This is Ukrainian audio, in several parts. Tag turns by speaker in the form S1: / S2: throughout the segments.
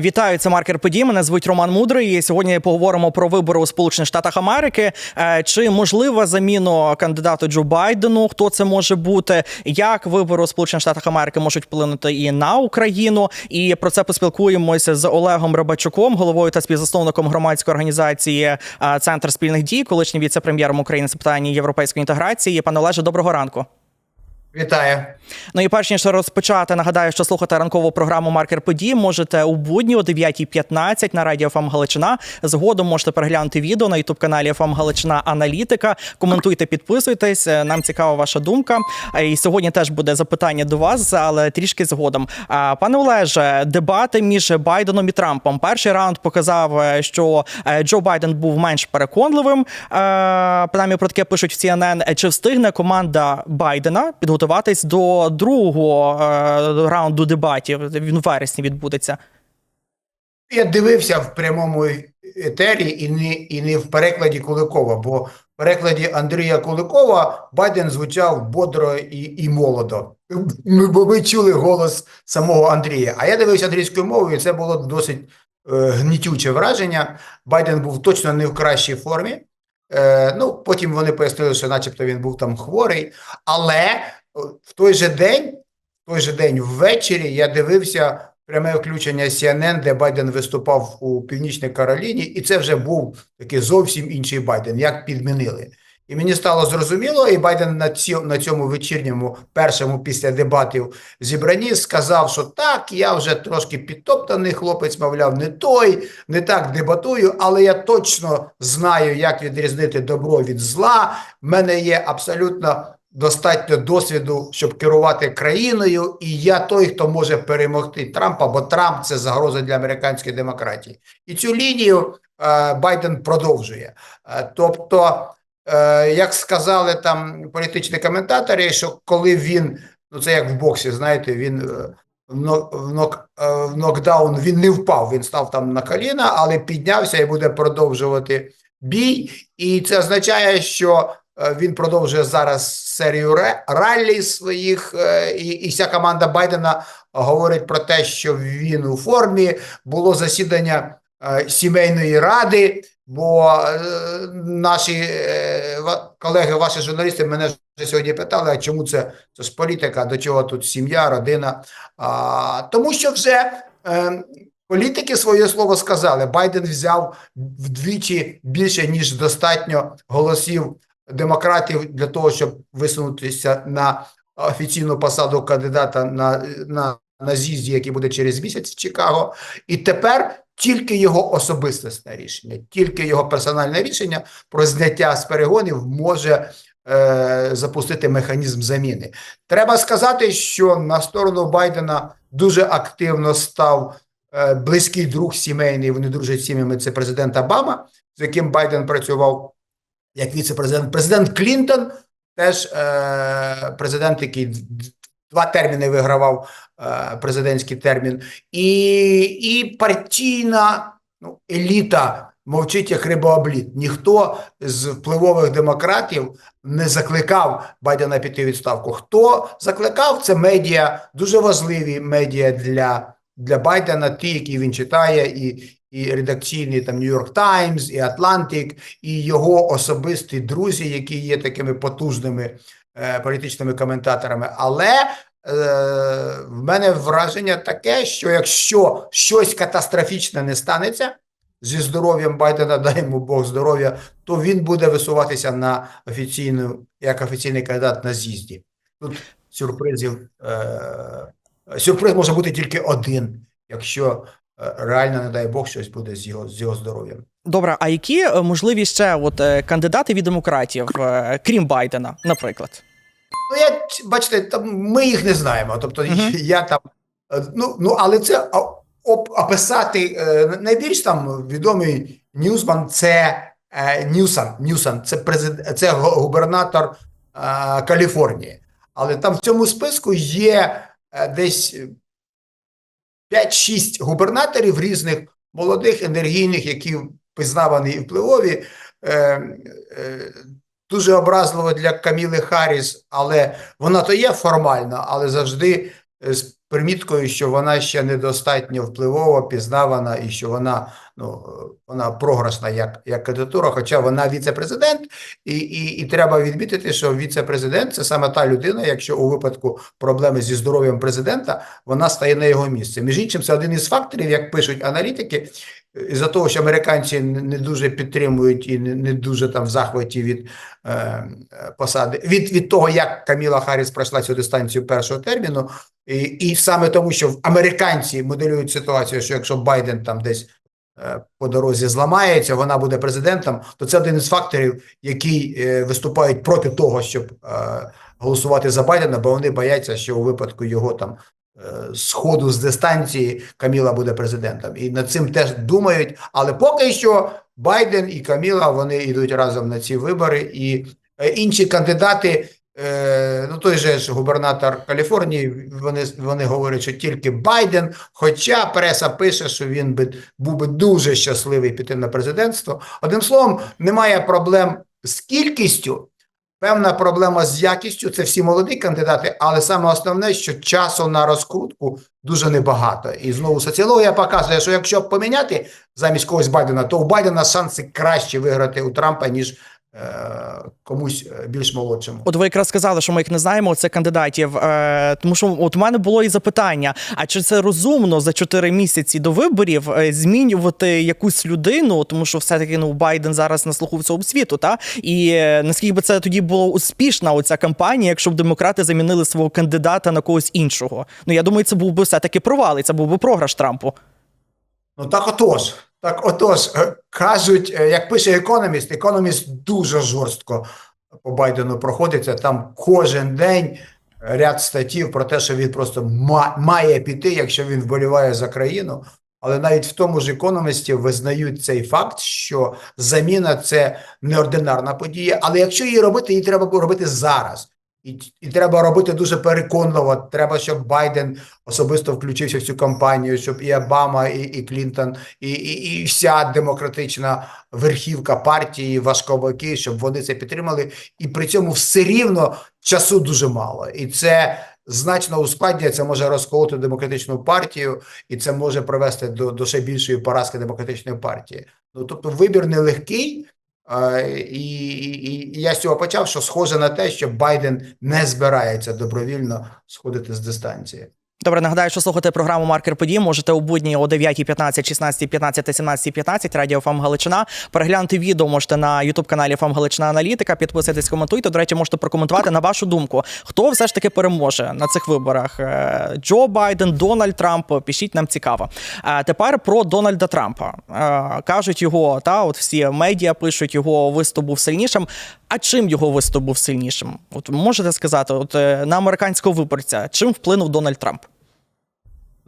S1: Вітаю, це маркер подій. Мене звуть Роман Мудрий. Сьогодні поговоримо про вибори у Сполучених Штатах Америки. Е, Чи можлива заміну кандидату Джо Байдену? Хто це може бути? Як вибори у Сполучених Штатах Америки можуть вплинути і на Україну? І про це поспілкуємося з Олегом Рибачуком, головою та співзасновником громадської організації е, Центр спільних дій, колишнім віце-прем'єром України з питань європейської інтеграції. Пане Олеже, доброго ранку.
S2: Вітаю.
S1: Ну і перш ніж розпочати, нагадаю, що слухати ранкову програму Маркер подій можете у будні о 9.15 на радіо ФМ Галичина. Згодом можете переглянути відео на ютуб каналі ФМ Галичина Аналітика. Коментуйте, підписуйтесь. Е, Нам цікава ваша думка. Е, І сьогодні теж буде запитання до вас, але трішки згодом. А, Пане Олеже, дебати між Байденом і Трампом. Перший раунд показав, е, що е, Джо Байден був менш переконливим. Е, Принаймні про таке пишуть в CNN. Чи встигне команда Байдена підготуватись до другого е, раунду дебатів? Він у вересні відбудеться.
S2: Я дивився в прямому етері і не, і не в перекладі Куликова, бо в перекладі Андрія Куликова Байден звучав бодро і, і молодо. Бо ми чули голос самого Андрія. А я дивився англійською мовою, і це було досить е, гнітюче враження. Байден був точно не в кращій формі. Е, ну, потім вони пояснили, що начебто він був там хворий. Але в той же день, в той же день ввечері я дивився пряме включення CNN, де Байден виступав у Північній Кароліні, і це вже був такий зовсім інший Байден, як підмінили. І мені стало зрозуміло, і Байден на, ці, на цьому вечірньому, першому після дебатів зібранні сказав, що так, я вже трошки підтоптаний хлопець, мовляв, не той, не так дебатую, але я точно знаю, як відрізнити добро від зла. В мене є абсолютно достатньо досвіду, щоб керувати країною, і я той, хто може перемогти Трампа, бо Трамп це загроза для американської демократії. І цю лінію е, Байден продовжує. Е, тобто, е, як сказали там політичні коментаторі, що коли він, ну це як в боксі, знаєте, він. е, в нок- е, в нокдаун він не впав, він став там на коліна, але піднявся і буде продовжувати бій. І це означає, що він продовжує зараз серію раллі своїх, е, і, і вся команда Байдена говорить про те, що він у формі. Було засідання е, сімейної ради, бо е, наші е, колеги, ваші журналісти, мене вже сьогодні питали, а чому це, це ж політика, до чого тут сім'я, родина? А, тому що вже е, політики своє слово сказали. Байден взяв вдвічі більше, ніж достатньо голосів демократів для того, щоб висунутися на офіційну посаду кандидата на, на, на з'їзді, який буде через місяць в Чикаго. І тепер тільки його особистісне рішення, тільки його персональне рішення про зняття з перегонів може е, запустити механізм заміни. Треба сказати, що на сторону Байдена дуже активно став е, близький друг сімейний. Вони дружать сім'ями. Це президент Обама, з яким Байден працював як віце-президент. Президент Клінтон теж е, президент, який два терміни вигравав е, президентський термін, і, і партійна ну, еліта мовчить як рибооблід. Ніхто з впливових демократів не закликав Байдена піти відставку. Хто закликав? Це медіа, дуже важливі медіа для, для Байдена, ті, які він читає, і, і редакційний там Нью-Йорк Таймс, і Атлантик, і його особисті друзі, які є такими потужними е, політичними коментаторами. Але е, в мене враження таке, що якщо щось катастрофічне не станеться зі здоров'ям Байдена, дай йому Бог здоров'я, то він буде висуватися на офіційну як офіційний кандидат на з'їзді. Тут сюрпризів е, сюрприз може бути тільки один, якщо е, реально, не дай Бог, щось буде з його з його здоров'ям.
S1: Добре, а які е, можливі ще от е, кандидати від демократів, крім Байдена, наприклад?
S2: Ну, я бачите, там ми їх не знаємо. Тобто
S1: Мгм.
S2: я там, ну, ну але це описати е, найбільш там відомий ньюсман це е, Ньюсан. Ньюсан, це президент, це губернатор е, Каліфорнії. Але там в цьому списку є десь 5-6 губернаторів різних молодих, енергійних, які визнавані і впливові. Е, е, дуже образливо для Каміли Харріс, але вона то є формально, але завжди е, з приміткою, що вона ще недостатньо впливова, пізнавана і що вона, ну, вона прогресна як, як кандидатура, хоча вона віце-президент, і, і, і треба відмітити, що віце-президент це саме та людина, якщо у випадку проблеми зі здоров'ям президента, вона стає на його місце. Між іншим, це один із факторів, як пишуть аналітики, із-за того, що американці не дуже підтримують і не, дуже там в захваті від е, посади, від, від того, як Каміла Харріс пройшла цю дистанцію першого терміну, і, і саме тому, що американці моделюють ситуацію, що якщо Байден там десь е, по дорозі зламається, вона буде президентом, то це один із факторів, які е, виступають проти того, щоб е, голосувати за Байдена, бо вони бояться, що у випадку його там сходу з дистанції Каміла буде президентом. І над цим теж думають. Але поки що Байден і Каміла вони йдуть разом на ці вибори, і е, інші кандидати. е, Ну, той же ж губернатор Каліфорнії, вони, вони говорять, що тільки Байден, хоча преса пише, що він би був би дуже щасливий піти на президентство. Одним словом, немає проблем з кількістю, Певна проблема з якістю це всі молоді кандидати, але саме основне, що часу на розкрутку дуже небагато. І знову соціологія показує, що якщо поміняти замість когось Байдена, то у Байдена шанси краще виграти у Трампа, ніж комусь е, більш молодшому.
S1: От ви якраз сказали, що ми їх не знаємо, це кандидатів. Е, тому що от у мене було і запитання: а чи це розумно за 4 місяці до виборів е, змінювати якусь людину? Тому що все-таки ну Байден зараз на слуху всього світу, та і е, наскільки би це тоді було успішна оця кампанія, якщо б демократи замінили свого кандидата на когось іншого? Ну я думаю, це був би все-таки провал, і це був би програш Трампу.
S2: Ну так отож, так отож, е, кажуть, е, як пише економіст, економіст дуже жорстко по Байдену проходиться. Там кожен день ряд статтів про те, що він просто ма- має піти, якщо він вболіває за країну. Але навіть в тому ж економісті визнають цей факт, що заміна це неординарна подія. Але якщо її робити, її треба робити зараз. І, і треба робити дуже переконливо. Треба, щоб Байден особисто включився в цю кампанію, щоб і Обама, і, і Клінтон, і, і, і вся демократична верхівка партії, важковаки, щоб вони це підтримали. І при цьому все рівно часу дуже мало. І це значно ускладнює, це може розколоти демократичну партію, і це може привести до, до ще більшої поразки демократичної партії. Ну тобто вибір нелегкий. І, і, і я з цього почав, що схоже на те, що Байден не збирається добровільно сходити з дистанції.
S1: Добре, нагадаю, що слухати програму Маркер подій можете у будні о 9.15, 16.15 та 17.15 Радіо ФАМ Галичина. Переглянути відео можете на Ютуб каналі ФАМ Галичина Аналітика. Підписуйтесь, коментуйте. До речі, можете прокоментувати на вашу думку. Хто все ж таки переможе на цих виборах? Е, Джо Байден, Дональд Трамп. Пишіть нам цікаво. А тепер про Дональда Трампа Е, кажуть його, та от всі медіа пишуть, його виступ був сильнішим. А чим його виступ був сильнішим? От можете сказати, от е, на американського виборця, чим вплинув Дональд Трамп?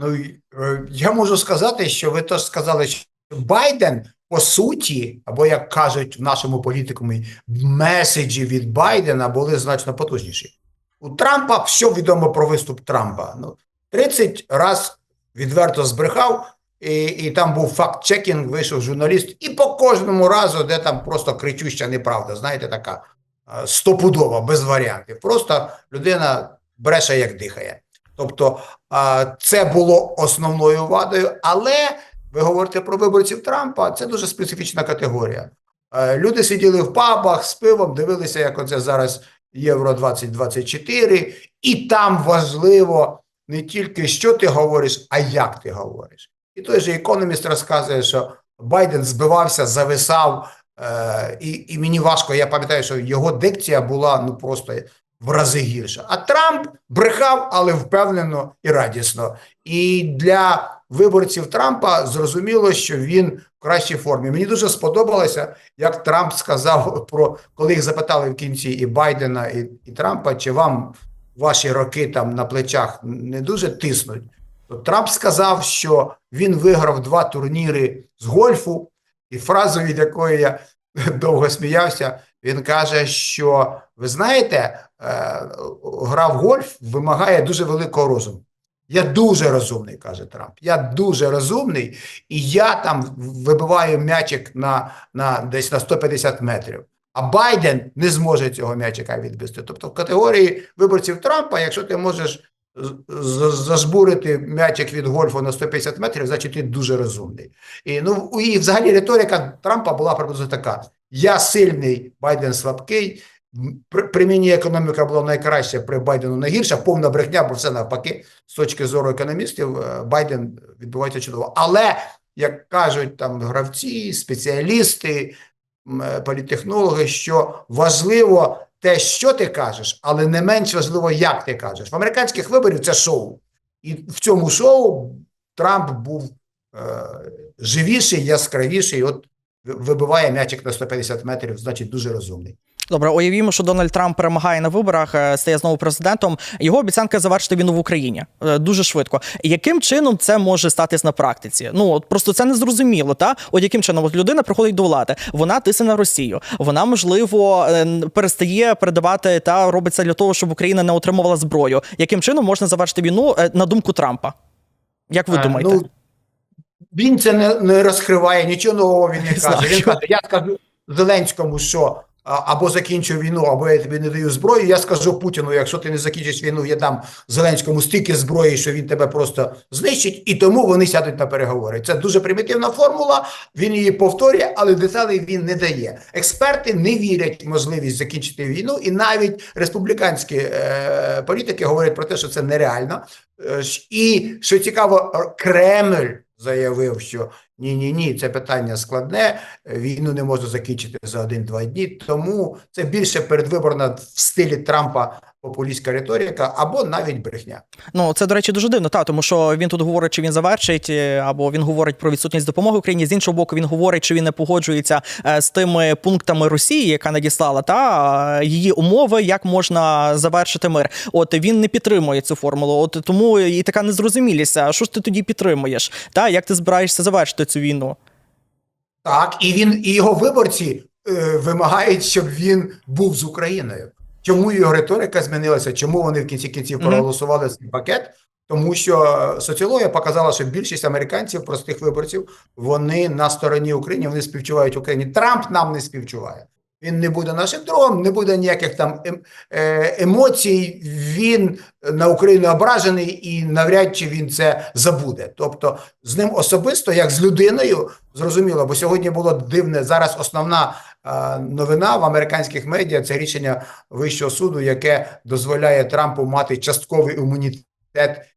S2: Ну, е, я можу сказати, що ви теж сказали, що Байден, по суті, або як кажуть в нашому політикумі, меседжі від Байдена були значно потужніші. У Трампа все відомо про виступ Трампа. Ну, 30 раз відверто збрехав, і, і там був факт-чекінг, вийшов журналіст, і по кожному разу, де там просто кричуща неправда, знаєте, така е, стопудова, без варіантів. Просто людина бреше, як дихає. Тобто це було основною вадою, але ви говорите про виборців Трампа, це дуже специфічна категорія. Люди сиділи в пабах з пивом, дивилися, як оце зараз Євро 2024, і там важливо не тільки що ти говориш, а як ти говориш. І той же економіст розказує, що Байден збивався, зависав, е, і, і мені важко, я пам'ятаю, що його дикція була ну просто в рази гірша. А Трамп брехав, але впевнено і радісно. І для виборців Трампа зрозуміло, що він в кращій формі. Мені дуже сподобалося, як Трамп сказав про коли їх запитали в кінці і Байдена, і, і Трампа, чи вам ваші роки там на плечах не дуже тиснуть. То Трамп сказав, що він виграв два турніри з гольфу, і фразу, від якої я довго сміявся, він каже, що ви знаєте, е, гра в гольф вимагає дуже великого розуму. Я дуже розумний, каже Трамп. Я дуже розумний, і я там вибиваю м'ячик на, на десь на 150 метрів. А Байден не зможе цього м'ячика відбити. Тобто, в категорії виборців Трампа, якщо ти можеш зажбурити м'ячик від гольфу на 150 метрів, значить ти дуже розумний. І, ну, і взагалі риторика Трампа була приблизно така: я сильний, Байден слабкий. При, при мені економіка була найкраща, при Байдену найгірша, повна брехня, бо все навпаки, з точки зору економістів, е, Байден відбувається чудово. Але, як кажуть там гравці, спеціалісти, е, що важливо те, що ти кажеш, але не менш важливо, як ти кажеш. В американських виборів це шоу. І в цьому шоу Трамп був е, живіший, яскравіший. От вибиває м'ячик на 150 метрів, значить дуже розумний.
S1: Добре, уявімо, що Дональд Трамп перемагає на виборах, е, стає знову президентом. Його обіцянка завершити війну в Україні е, дуже швидко. Яким чином це може статись на практиці? Ну от просто це не зрозуміло. Та от яким чином от людина приходить до влади, вона тисне на Росію. Вона можливо е, перестає передавати та робить це для того, щоб Україна не отримувала зброю. Яким чином можна завершити війну на думку Трампа? Як ви
S2: Е,
S1: думаєте?
S2: Ну, він це не, не розкриває, нічого нового він не каже. Він каже: я скажу Зеленському, що а, або закінчу війну, або я тобі не даю зброю. Я скажу Путіну, якщо ти не закінчиш війну, я дам Зеленському стільки зброї, що він тебе просто знищить, і тому вони сядуть на переговори. Це дуже примітивна формула. Він її повторює, але деталей він не дає. Експерти не вірять в можливість закінчити війну, і навіть республіканські е, політики говорять про те, що це нереально. Е, І що цікаво, Кремль заявив, що ні, ні, ні, це питання складне. Війну не можна закінчити за один-два дні. Тому це більше передвиборна в стилі Трампа популістська риторика або навіть брехня.
S1: Ну це до речі дуже дивно, та тому що він тут говорить, чи він завершить, е, або він говорить про відсутність допомоги Україні. З іншого боку, він говорить, що він не погоджується е, з тими пунктами Росії, яка надіслала та е, її умови, як можна завершити мир. От він не підтримує цю формулу. От тому і така незрозумілість. А що ж ти тоді підтримуєш? Та як ти збираєшся завершити цю війну?
S2: Так, і він і його виборці е, вимагають, щоб він був з Україною. Чому його риторика змінилася? Чому вони в кінці кінців проголосували цей пакет? Тому що соціологія показала, що більшість американців, простих виборців, вони на стороні України, вони співчувають Україні. Трамп нам не співчуває. Він не буде нашим другом, не буде ніяких там ем- е, емоцій. Він на Україну ображений і навряд чи він це забуде. Тобто з ним особисто, як з людиною, зрозуміло, бо сьогодні було дивне. Зараз основна новина в американських медіа це рішення Вищого суду, яке дозволяє Трампу мати частковий імунітет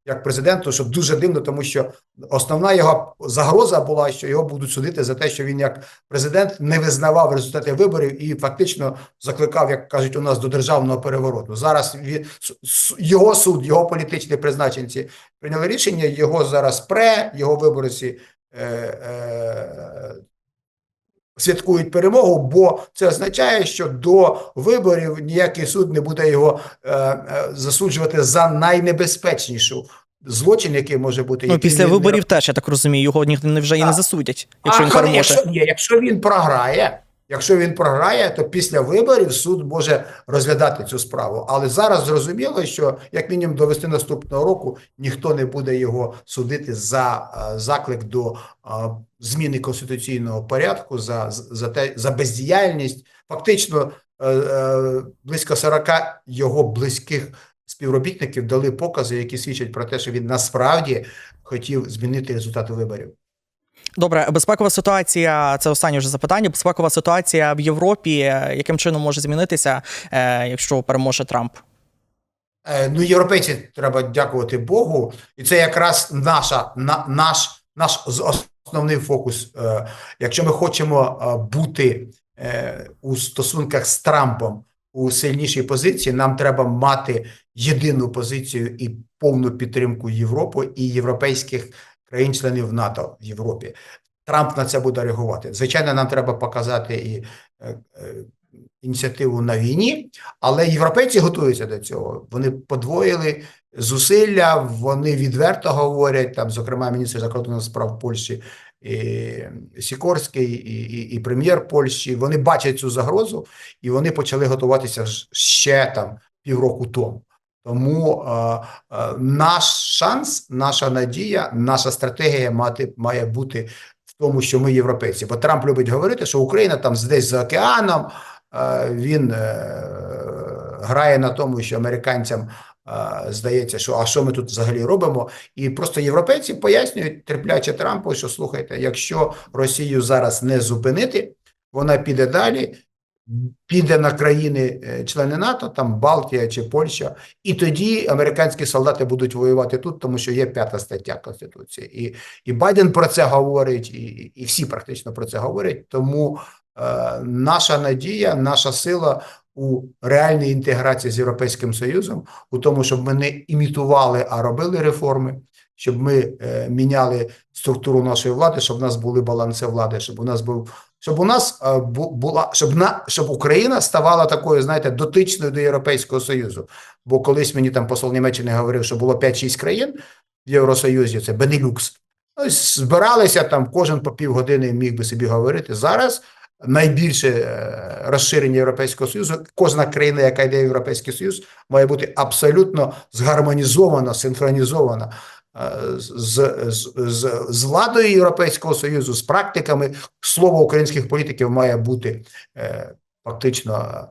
S2: як президенту, що дуже дивно, тому що основна його загроза була, що його будуть судити за те, що він як президент не визнавав результати виборів і фактично закликав, як кажуть у нас, до державного перевороту. Зараз він, його суд, його політичні призначенці прийняли рішення, його зараз пре, його виборці е, е, святкують перемогу, бо це означає, що до виборів ніякий суд не буде його е, е, засуджувати за найнебезпечнішу злочин, який може бути.
S1: Ну після
S2: виборів, не
S1: теж я так розумію, його ніхто не вже і не засудять, якщо
S2: а,
S1: він переможе.
S2: Якщо, якщо він програє, якщо він програє, то після виборів суд може розглядати цю справу. Але зараз зрозуміло, що як мінімум до весни наступного року ніхто не буде його судити за е, заклик до е, зміни конституційного порядку, за, за те за бездіяльність. Фактично е, близько 40 його близьких співробітників дали покази, які свідчать про те, що він насправді хотів змінити результати виборів.
S1: Добре, безпекова ситуація це останнє вже запитання. Безпекова ситуація в Європі. Яким чином може змінитися, е, якщо переможе Трамп?
S2: Е, Ну, європейці треба дякувати Богу, і це якраз наша на наш наш основний фокус. Е, Якщо ми хочемо бути у стосунках з Трампом у сильнішій позиції, нам треба мати єдину позицію і повну підтримку Європи і європейських країн-членів НАТО в Європі. Трамп на це буде реагувати. Звичайно, нам треба показати і е, е, ініціативу на війні, але європейці готуються до цього. Вони подвоїли зусилля, вони відверто говорять, там, зокрема, міністр закордонних справ Польщі і Сікорський, і, і, і прем'єр Польщі. Вони бачать цю загрозу, і вони почали готуватися ще там півроку тому. Тому е, е, наш шанс, наша надія, наша стратегія мати має бути в тому, що ми європейці. Бо Трамп любить говорити, що Україна там десь за океаном. Е, Він е, грає на тому, що американцям а, здається, що а що ми тут взагалі робимо? І просто європейці пояснюють терпляче Трампу, що слухайте, якщо Росію зараз не зупинити, вона піде далі, піде на країни е, члени НАТО, там Балтія чи Польща, і тоді американські солдати будуть воювати тут, тому що є п'ята стаття Конституції. І, і Байден про це говорить, і, і всі практично про це говорять. Тому е, наша надія, наша сила у реальній інтеграції з Європейським Союзом, у тому, щоб ми не імітували, а робили реформи, щоб ми е, міняли структуру нашої влади, щоб у нас були баланси влади, щоб у нас був щоб у нас е, була щоб на щоб Україна ставала такою, знаєте, дотичною до Європейського Союзу. Бо колись мені там посол Німеччини говорив, що було 5-6 країн в Євросоюзі, це Бенелюкс. Ось збиралися там, кожен по півгодини міг би собі говорити. Зараз найбільше е, розширення Європейського Союзу. Кожна країна, яка йде в Європейський Союз, має бути абсолютно згармонізована, синхронізована е, з, з, з, з владою Європейського Союзу, з практиками. Слово українських політиків має бути е, фактично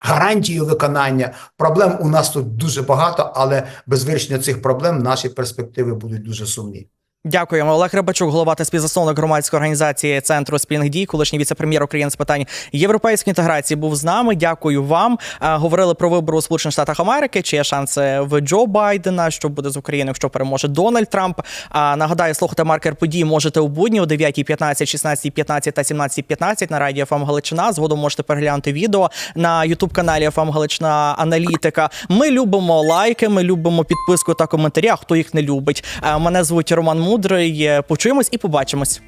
S2: гарантією виконання. Проблем у нас тут дуже багато, але без вирішення цих проблем наші перспективи будуть дуже сумні.
S1: Дякуємо. Олег Рибачук, голова та співзасновник громадської організації Центру спільних дій, колишній віце-прем'єр України з питань європейської інтеграції, був з нами. Дякую вам. Говорили про вибори у Сполучених Штатах Америки. Чи є шанси в Джо Байдена, що буде з Україною, якщо переможе Дональд Трамп? Нагадаю, слухати маркер подій можете у будні о 9.15, 16.15 та 17.15 на радіо ФМ Галичина. Згодом можете переглянути відео на Ютуб каналі ФМ Галичина Аналітика. Ми любимо лайки, ми любимо підписку та коментарі. А хто їх не любить? Мене звуть Роман Мудрий. Почуємось і побачимось.